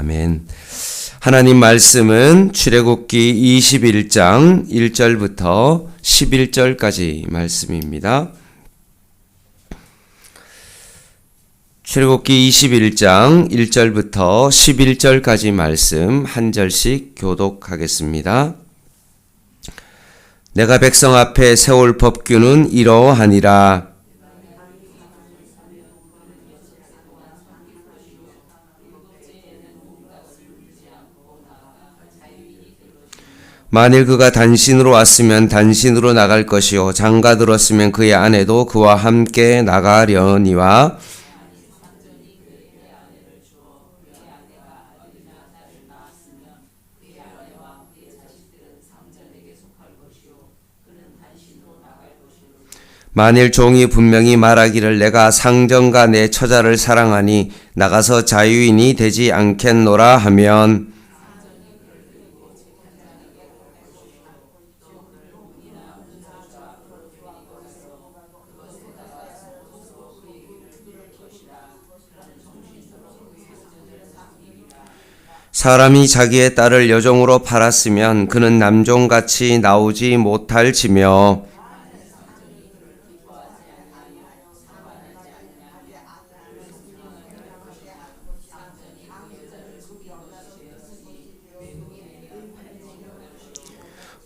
아멘. 하나님 말씀은 출애굽기 21장 1절부터 11절까지 말씀입니다. 출애굽기 21장 1절부터 11절까지 말씀 한 절씩 교독하겠습니다. 내가 백성 앞에 세울 법규는 이러하니라 만일 그가 단신으로 왔으면 단신으로 나갈 것이요. 장가 들었으면 그의 아내도 그와 함께 나가려니와 만일 종이 분명히 말하기를 내가 상정과 내 처자를 사랑하니 나가서 자유인이 되지 않겠노라 하면 사람이 자기의 딸을 여종으로 팔았으면 그는 남종같이 나오지 못할지며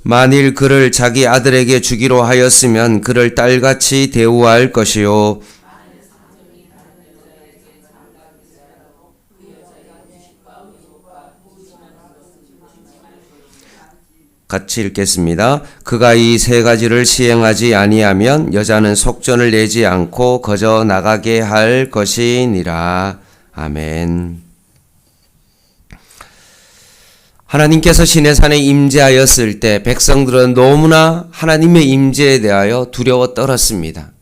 만일 그를 자기 아들에게 주기로 하였으면 그를 딸같이 대우할 것이요 같이 읽겠습니다. 그가 이 세 가지를 시행하지 아니하면 여자는 속전을 내지 않고 거저 나가게 할 것이니라. 아멘. 하나님께서 시내산에 임재하였을 때 백성들은 너무나 하나님의 임재에 대하여 두려워 떨었습니다.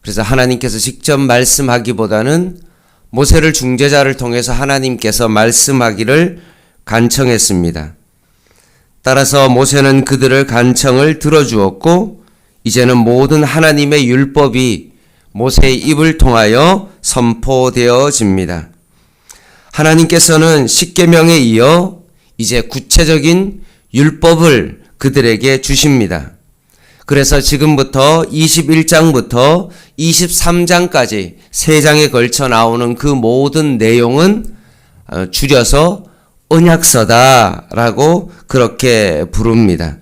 그래서 하나님께서 직접 말씀하기보다는 모세를 중재자를 통해서 하나님께서 말씀하기를 간청했습니다. 따라서 모세는 그들을 간청을 들어주었고 이제는 모든 하나님의 율법이 모세의 입을 통하여 선포되어집니다. 하나님께서는 십계명에 이어 이제 구체적인 율법을 그들에게 주십니다. 그래서 지금부터 21장부터 23장까지 세 장에 걸쳐 나오는 그 모든 내용은 어, 줄여서 언약서다라고 그렇게 부릅니다.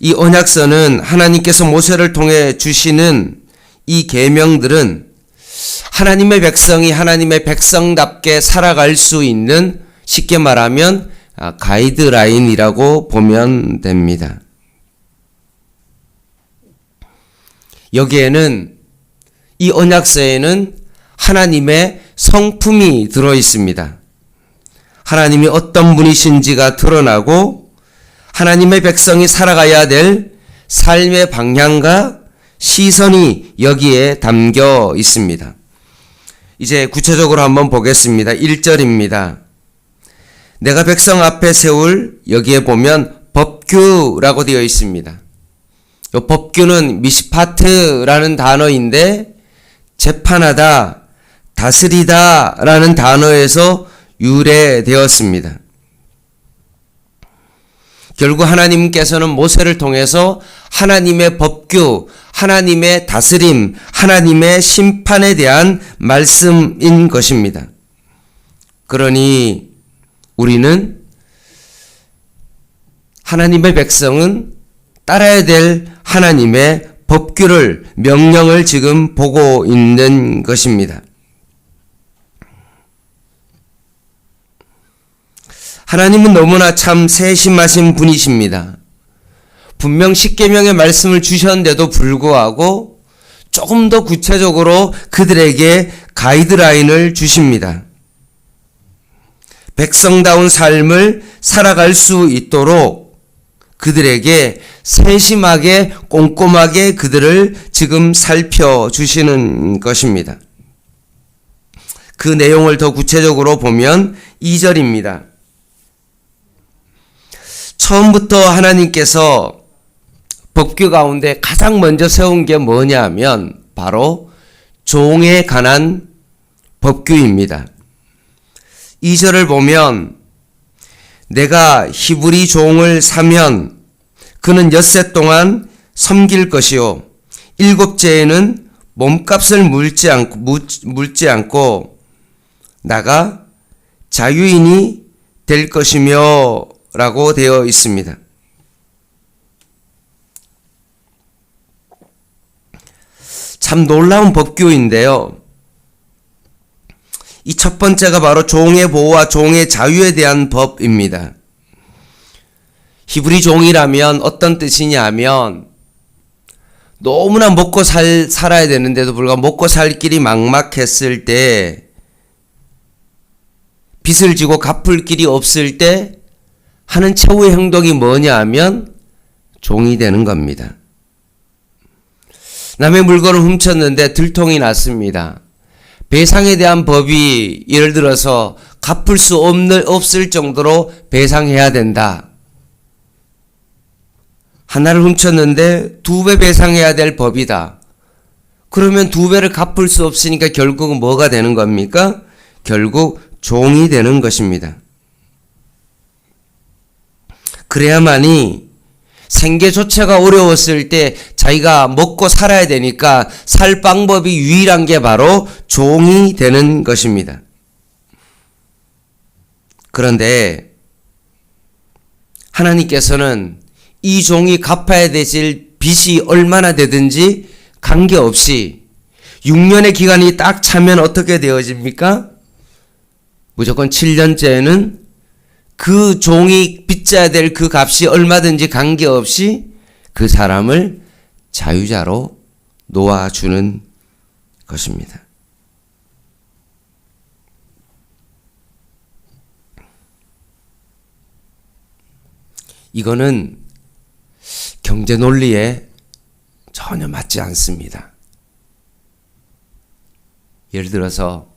이 언약서는 하나님께서 모세를 통해 주시는 이 계명들은 하나님의 백성이 하나님의 백성답게 살아갈 수 있는 쉽게 말하면 아, 가이드라인이라고 보면 됩니다. 여기에는 이 언약서에는 하나님의 성품이 들어 있습니다. 하나님이 어떤 분이신지가 드러나고 하나님의 백성이 살아가야 될 삶의 방향과 시선이 여기에 담겨 있습니다. 이제 구체적으로 한번 보겠습니다. 1절입니다. 내가 백성 앞에 세울 여기에 보면 법규라고 되어 있습니다. 이 법규는 미시파트라는 단어인데 재판하다, 다스리다라는 단어에서 유래되었습니다. 결국 하나님께서는 모세를 통해서 하나님의 법규, 하나님의 다스림, 하나님의 심판에 대한 말씀인 것입니다. 그러니 우리는 하나님의 백성은 따라야 될 하나님의 법규를, 명령을 지금 보고 있는 것입니다. 하나님은 너무나 참 세심하신 분이십니다. 분명 십계명의 말씀을 주셨는데도 불구하고 조금 더 구체적으로 그들에게 가이드라인을 주십니다. 백성다운 삶을 살아갈 수 있도록 그들에게 세심하게 꼼꼼하게 그들을 지금 살펴주시는 것입니다. 그 내용을 더 구체적으로 보면 2절입니다. 처음부터 하나님께서 법규 가운데 가장 먼저 세운 게 뭐냐면 바로 종에 관한 법규입니다. 2절을 보면 내가 히브리 종을 사면 그는 엿새 동안 섬길 것이요 일곱째에는 몸값을 물지 않고 물지 않고 나가 자유인이 될 것이며 라고 되어 있습니다. 참 놀라운 법규인데요. 이 첫 번째가 바로 종의 보호와 종의 자유에 대한 법입니다. 히브리 종이라면 어떤 뜻이냐면 너무나 먹고 살, 살아야 되는데도 불구하고 먹고 살 길이 막막했을 때 빚을 지고 갚을 길이 없을 때 하는 최후의 행동이 뭐냐 하면 종이 되는 겁니다. 남의 물건을 훔쳤는데 들통이 났습니다. 배상에 대한 법이 예를 들어서 갚을 수 없는, 없을 정도로 배상해야 된다. 하나를 훔쳤는데 두 배 배상해야 될 법이다. 그러면 두 배를 갚을 수 없으니까 결국은 뭐가 되는 겁니까? 결국 종이 되는 것입니다. 그래야만이 생계 조차가 어려웠을 때 자기가 먹고 살아야 되니까 살 방법이 유일한 게 바로 종이 되는 것입니다. 그런데 하나님께서는 이 종이 갚아야 되실 빚이 얼마나 되든지 관계없이 6년의 기간이 딱 차면 어떻게 되어집니까? 무조건 7년째에는 그 종이 빚져야 될 그 값이 얼마든지 관계없이 그 사람을 자유자로 놓아주는 것입니다. 이거는 경제 논리에 전혀 맞지 않습니다. 예를 들어서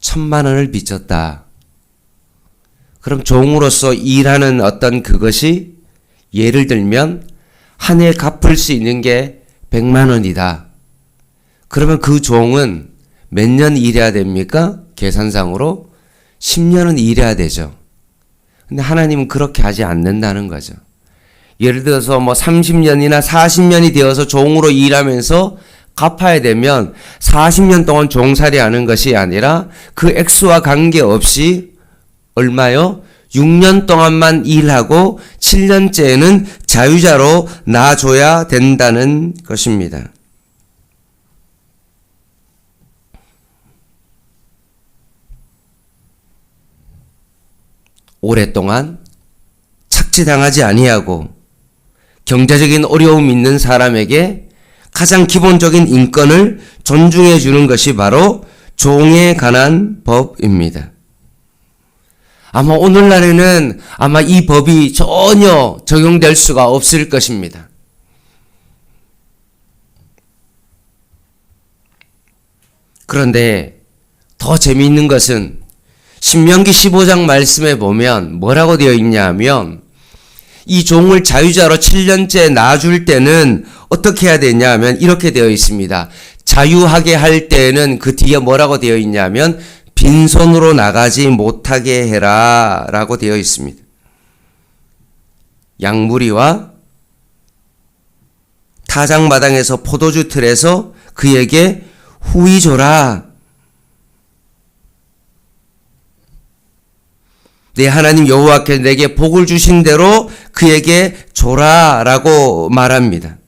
천만 원을 빚졌다. 그럼 종으로서 일하는 어떤 그것이 예를 들면 한 해 갚을 수 있는 게 백만 원이다. 그러면 그 종은 몇 년 일해야 됩니까? 계산상으로 10년은 일해야 되죠. 근데 하나님은 그렇게 하지 않는다는 거죠. 예를 들어서 뭐 30년이나 40년이 되어서 종으로 일하면서 갚아야 되면 40년 동안 종살이 하는 것이 아니라 그 액수와 관계없이 얼마요? 6년 동안만 일하고 7년째에는 자유자로 놔줘야 된다는 것입니다. 오랫동안 착취당하지 아니하고 경제적인 어려움 있는 사람에게 가장 기본적인 인권을 존중해 주는 것이 바로 종에 관한 법입니다. 아마 오늘날에는 아마 이 법이 전혀 적용될 수가 없을 것입니다. 그런데 더 재미있는 것은 신명기 15장 말씀에 보면 뭐라고 되어 있냐 하면 이 종을 자유자로 7년째 놔줄 때는 어떻게 해야 되냐 하면 이렇게 되어 있습니다. 자유하게 할 때는 그 뒤에 뭐라고 되어 있냐면 빈손으로 나가지 못하게 해라 라고 되어 있습니다. 양무리와 타작마당에서 포도주 틀에서 그에게 후이 줘라. 내 하나님 여호와께 내게 복을 주신 대로 그에게 줘라라고 말합니다.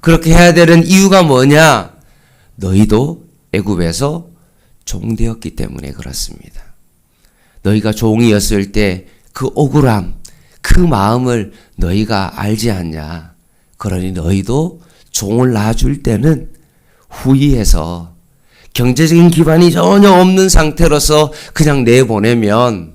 그렇게 해야 되는 이유가 뭐냐? 너희도 애굽에서 종되었기 때문에 그렇습니다. 너희가 종이었을 때 그 억울함, 그 마음을 너희가 알지 않냐? 그러니 너희도 종을 놔줄 때는 후위해서 경제적인 기반이 전혀 없는 상태로서 그냥 내보내면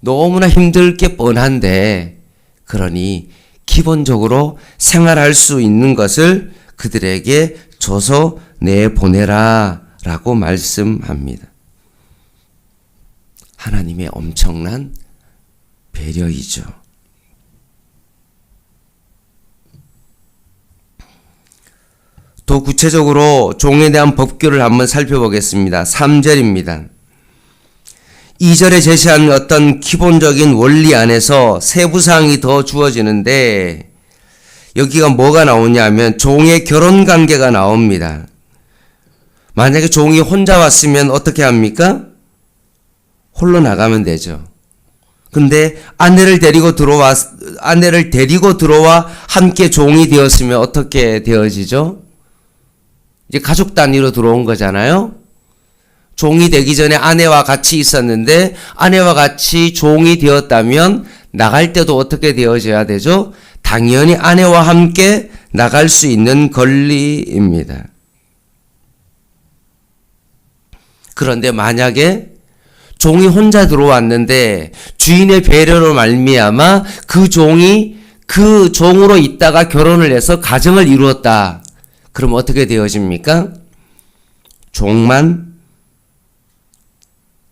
너무나 힘들 게 뻔한데 그러니 기본적으로 생활할 수 있는 것을 그들에게 줘서 내보내라 라고 말씀합니다. 하나님의 엄청난 배려이죠. 더 구체적으로 종에 대한 법규를 한번 살펴보겠습니다. 3절입니다. 2절에 제시한 어떤 기본적인 원리 안에서 세부사항이 더 주어지는데 여기가 뭐가 나오냐면 종의 결혼 관계가 나옵니다. 만약에 종이 혼자 왔으면 어떻게 합니까? 홀로 나가면 되죠. 근데 아내를 데리고 들어와 아내를 데리고 들어와 함께 종이 되었으면 어떻게 되어지죠? 이제 가족 단위로 들어온 거잖아요. 종이 되기 전에 아내와 같이 있었는데 아내와 같이 종이 되었다면 나갈 때도 어떻게 되어져야 되죠? 당연히 아내와 함께 나갈 수 있는 권리입니다. 그런데 만약에 종이 혼자 들어왔는데 주인의 배려로 말미암아 그 종이 그 종으로 있다가 결혼을 해서 가정을 이루었다. 그럼 어떻게 되어집니까? 종만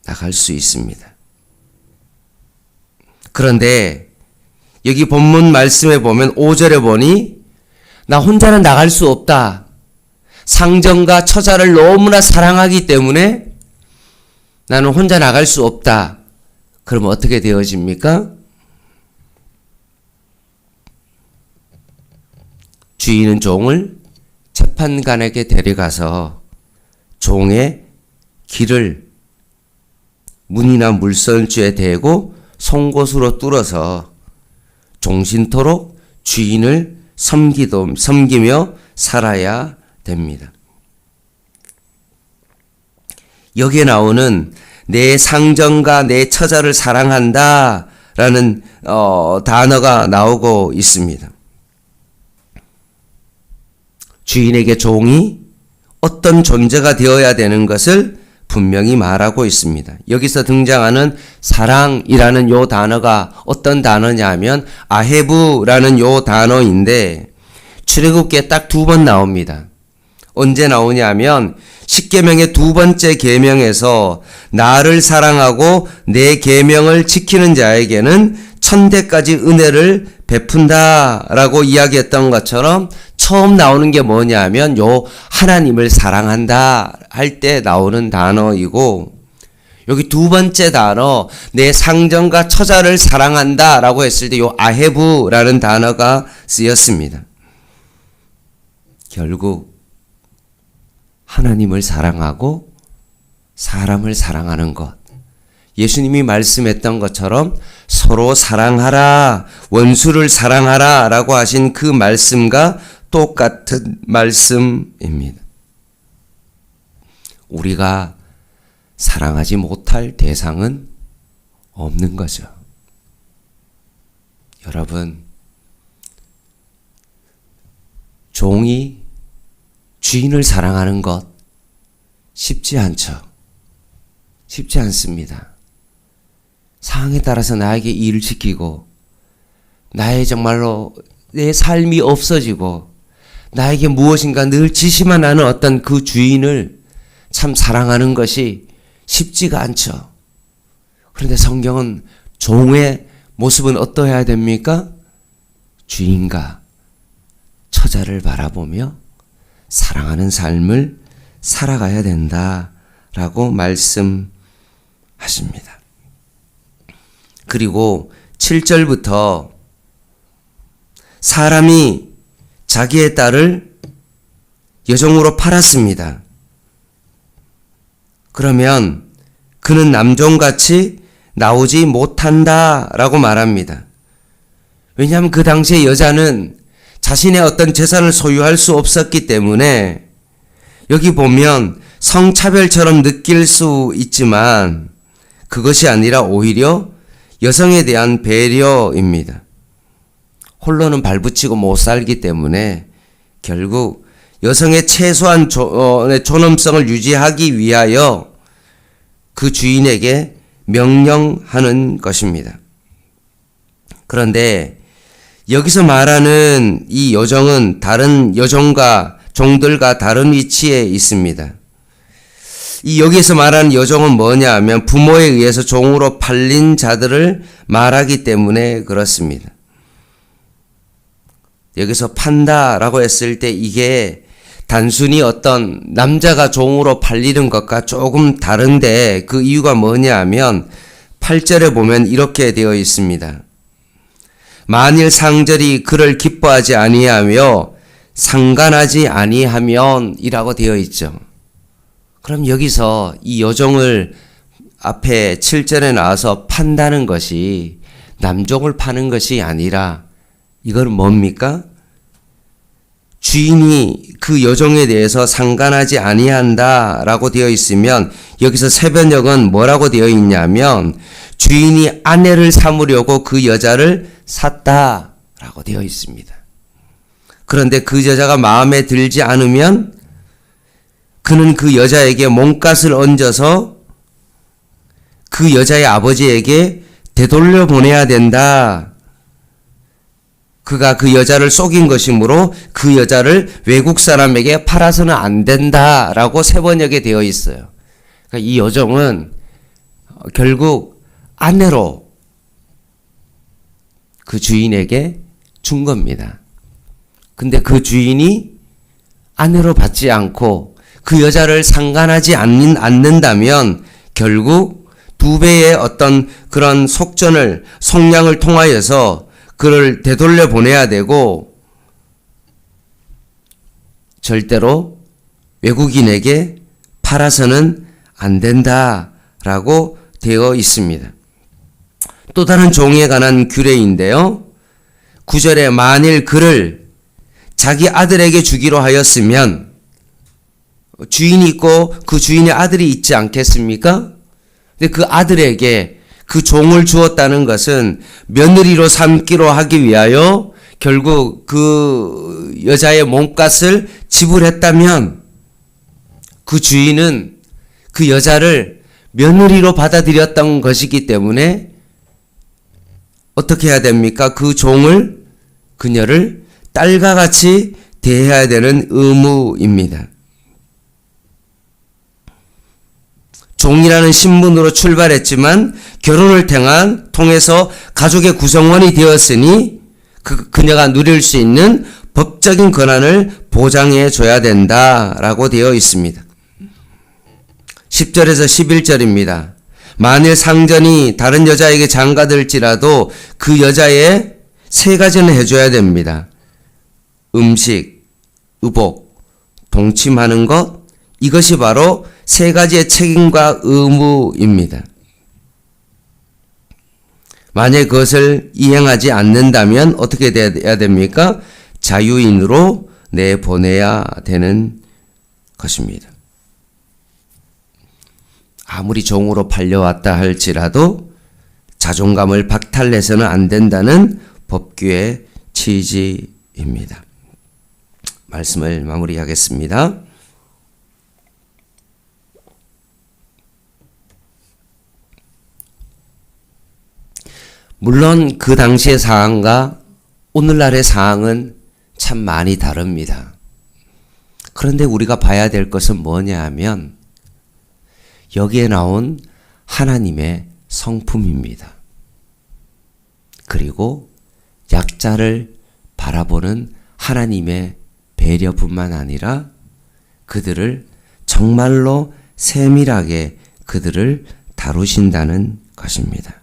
나갈 수 있습니다. 그런데 여기 본문 말씀에 보면 5절에 보니 나 혼자는 나갈 수 없다. 상정과 처자를 너무나 사랑하기 때문에 나는 혼자 나갈 수 없다. 그러면 어떻게 되어집니까? 주인은 종을 재판관에게 데려가서 종의 길을 문이나 물선주에 대고 송곳으로 뚫어서 종신토록 주인을 섬기도, 섬기며 살아야 됩니다. 여기에 나오는 내 상정과 내 처자를 사랑한다 라는 어, 단어가 나오고 있습니다. 주인에게 종이 어떤 존재가 되어야 되는 것을 분명히 말하고 있습니다. 여기서 등장하는 사랑이라는 요 단어가 어떤 단어냐 하면 아헤브라는 요 단어인데 출애굽기에 딱 두 번 나옵니다. 언제 나오냐 하면 십계명의 두 번째 계명에서 나를 사랑하고 내 계명을 지키는 자에게는 천대까지 은혜를 베푼다라고 이야기했던 것처럼 처음 나오는 게 뭐냐 하면 요 하나님을 사랑한다 할 때 나오는 단어이고 여기 두 번째 단어 내 상정과 처자를 사랑한다라고 했을 때 요 아헤브라는 단어가 쓰였습니다. 결국 하나님을 사랑하고 사람을 사랑하는 것. 예수님이 말씀했던 것처럼 서로 사랑하라, 원수를 사랑하라 라고 하신 그 말씀과 똑같은 말씀입니다. 우리가 사랑하지 못할 대상은 없는 거죠. 여러분, 종이 주인을 사랑하는 것 쉽지 않죠. 쉽지 않습니다. 상황에 따라서 나에게 일을 시키고 나의 정말로 내 삶이 없어지고 나에게 무엇인가 늘 지시만 하는 어떤 그 주인을 참 사랑하는 것이 쉽지가 않죠. 그런데 성경은 종의 모습은 어떠해야 됩니까? 주인과 처자를 바라보며 사랑하는 삶을 살아가야 된다라고 말씀하십니다. 그리고 7절부터 사람이 자기의 딸을 여종으로 팔았습니다. 그러면 그는 남종같이 나오지 못한다 라고 말합니다. 왜냐하면 그 당시에 여자는 자신의 어떤 재산을 소유할 수 없었기 때문에 여기 보면 성차별처럼 느낄 수 있지만 그것이 아니라 오히려 여성에 대한 배려입니다. 홀로는 발붙이고 못 살기 때문에 결국 여성의 최소한 조, 어, 존엄성을 유지하기 위하여 그 주인에게 명령하는 것입니다. 그런데 여기서 말하는 이 여정은 다른 여종과 종들과 다른 위치에 있습니다. 이 여기서 말하는 여종은 뭐냐 하면 부모에 의해서 종으로 팔린 자들을 말하기 때문에 그렇습니다. 여기서 판다라고 했을 때 이게 단순히 어떤 남자가 종으로 팔리는 것과 조금 다른데 그 이유가 뭐냐 하면 8절에 보면 이렇게 되어 있습니다. 만일 상절이 그를 기뻐하지 아니하며 상관하지 아니하면이라고 되어 있죠. 그럼 여기서 이 여종을 앞에 7절에 나와서 판다는 것이 남종을 파는 것이 아니라 이건 뭡니까? 주인이 그 여종에 대해서 상관하지 아니한다라고 되어 있으면 여기서 세변역은 뭐라고 되어 있냐면 주인이 아내를 삼으려고 그 여자를 샀다라고 되어 있습니다. 그런데 그 여자가 마음에 들지 않으면 그는 그 여자에게 몸값을 얹어서 그 여자의 아버지에게 되돌려 보내야 된다. 그가 그 여자를 속인 것이므로 그 여자를 외국 사람에게 팔아서는 안 된다라고 세 번역에 되어 있어요. 그러니까 이 여종은 결국 아내로 그 주인에게 준 겁니다. 근데 그 주인이 아내로 받지 않고 그 여자를 상관하지 않는, 않는다면 결국 두 배의 어떤 그런 속전을, 속량을 통하여서 그를 되돌려 보내야 되고 절대로 외국인에게 팔아서는 안 된다라고 되어 있습니다. 또 다른 종에 관한 규례인데요. 구절에 만일 그를 자기 아들에게 주기로 하였으면 주인이 있고 그 주인의 아들이 있지 않겠습니까? 근데 그 아들에게 그 종을 주었다는 것은 며느리로 삼기로 하기 위하여 결국 그 여자의 몸값을 지불했다면 그 주인은 그 여자를 며느리로 받아들였던 것이기 때문에 어떻게 해야 됩니까? 그 종을 그녀를 딸과 같이 대해야 되는 의무입니다. 종이라는 신분으로 출발했지만 결혼을 통한 통해서 가족의 구성원이 되었으니 그 그녀가 누릴 수 있는 법적인 권한을 보장해 줘야 된다라고 되어 있습니다. 10절에서 11절입니다. 만일 상전이 다른 여자에게 장가들지라도 그 여자의 세 가지는 해줘야 됩니다. 음식, 의복, 동침하는 것, 이것이 바로 세 가지의 책임과 의무입니다. 만약 그것을 이행하지 않는다면 어떻게 돼야 됩니까? 자유인으로 내보내야 되는 것입니다. 아무리 종으로 팔려왔다 할지라도 자존감을 박탈내서는 안 된다는 법규의 취지입니다. 말씀을 마무리하겠습니다. 물론 그 당시의 상황과 오늘날의 상황은 참 많이 다릅니다. 그런데 우리가 봐야 될 것은 뭐냐 하면 여기에 나온 하나님의 성품입니다. 그리고 약자를 바라보는 하나님의 배려뿐만 아니라 그들을 정말로 세밀하게 그들을 다루신다는 것입니다.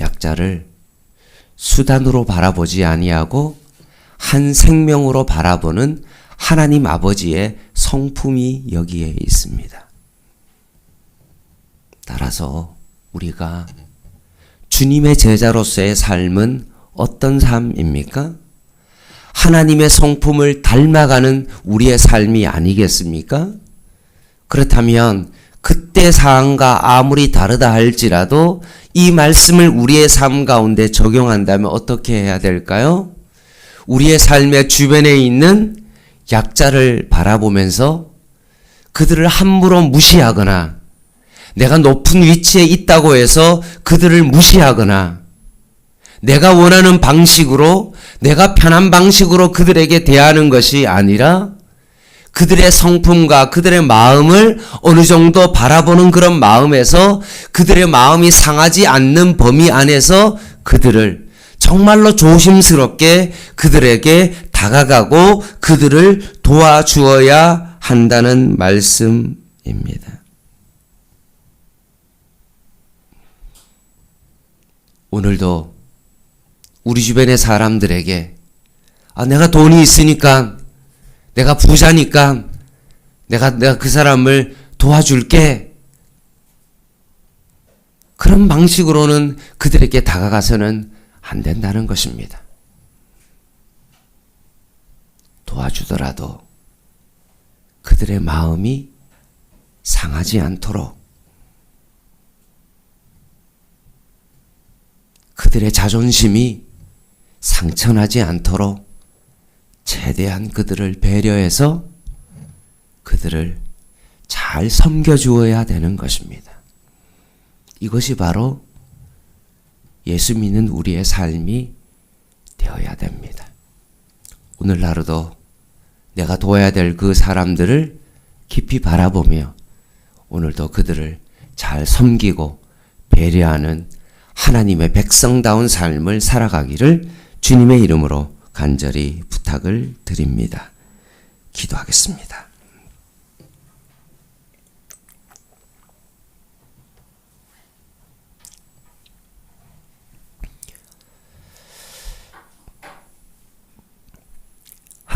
약자를 수단으로 바라보지 아니하고 한 생명으로 바라보는 하나님 아버지의 성품이 여기에 있습니다. 따라서 우리가 주님의 제자로서의 삶은 어떤 삶입니까? 하나님의 성품을 닮아가는 우리의 삶이 아니겠습니까? 그렇다면 그때 상황과 아무리 다르다 할지라도 이 말씀을 우리의 삶 가운데 적용한다면 어떻게 해야 될까요? 우리의 삶의 주변에 있는 약자를 바라보면서 그들을 함부로 무시하거나 내가 높은 위치에 있다고 해서 그들을 무시하거나 내가 원하는 방식으로 내가 편한 방식으로 그들에게 대하는 것이 아니라 그들의 성품과 그들의 마음을 어느 정도 바라보는 그런 마음에서 그들의 마음이 상하지 않는 범위 안에서 그들을 정말로 조심스럽게 그들에게 다가가고 그들을 도와주어야 한다는 말씀입니다. 오늘도 우리 주변의 사람들에게 아, 내가 돈이 있으니까 내가 부자니까 내가 내가 그 사람을 도와줄게. 그런 방식으로는 그들에게 다가가서는 안 된다는 것입니다. 도와주더라도 그들의 마음이 상하지 않도록 그들의 자존심이 상처나지 않도록 최대한 그들을 배려해서 그들을 잘 섬겨주어야 되는 것입니다. 이것이 바로 예수 믿는 우리의 삶이 되어야 됩니다. 오늘 하루도 내가 도와야 될 그 사람들을 깊이 바라보며 오늘도 그들을 잘 섬기고 배려하는 하나님의 백성다운 삶을 살아가기를 주님의 이름으로 간절히 부탁을 드립니다. 기도하겠습니다.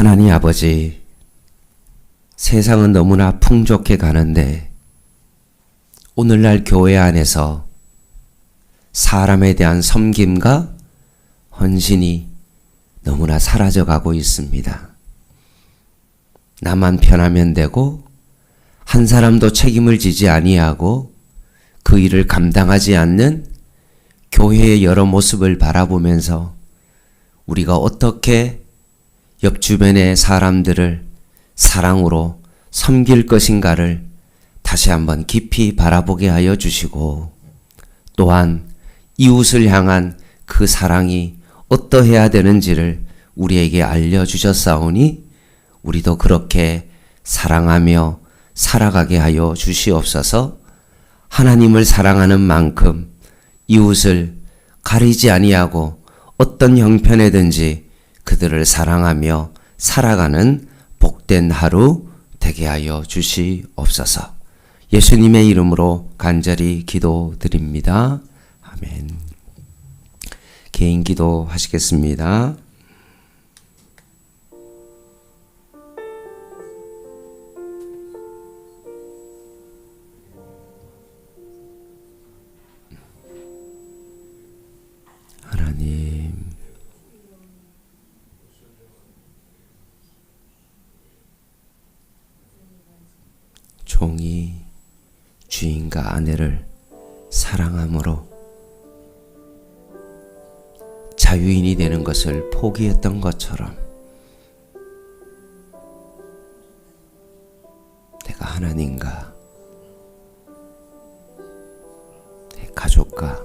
하나님 아버지, 세상은 너무나 풍족해 가는데, 오늘날 교회 안에서 사람에 대한 섬김과 헌신이 너무나 사라져 가고 있습니다. 나만 편하면 되고, 한 사람도 책임을 지지 아니하고, 그 일을 감당하지 않는 교회의 여러 모습을 바라보면서 우리가 어떻게 옆 주변의 사람들을 사랑으로 섬길 것인가를 다시 한번 깊이 바라보게 하여 주시고 또한 이웃을 향한 그 사랑이 어떠해야 되는지를 우리에게 알려주셨사오니 우리도 그렇게 사랑하며 살아가게 하여 주시옵소서. 하나님을 사랑하는 만큼 이웃을 가리지 아니하고 어떤 형편에든지 그들을 사랑하며 살아가는 복된 하루 되게 하여 주시옵소서. 예수님의 이름으로 간절히 기도드립니다. 아멘. 개인 기도 하시겠습니다. 주인과 아내를 사랑함으로 자유인이 되는 것을 포기했던 것처럼 내가 하나님과 내 가족과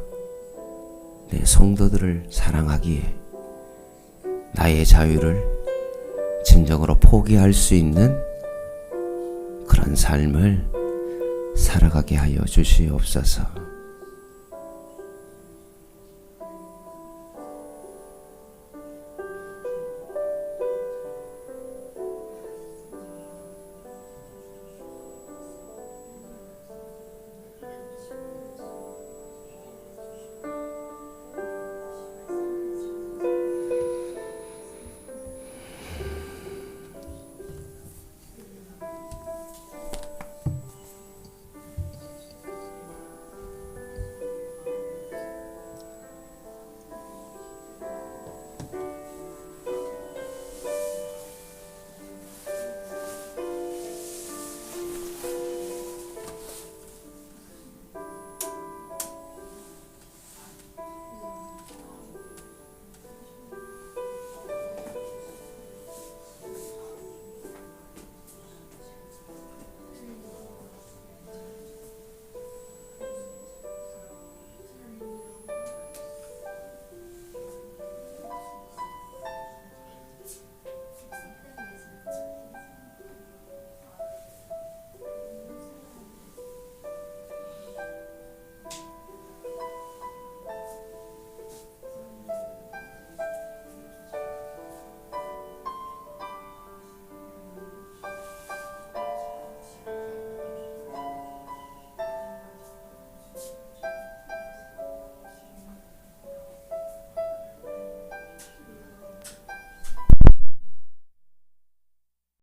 내 성도들을 사랑하기에 나의 자유를 진정으로 포기할 수 있는 그런 삶을 살아가게 하여 주시옵소서.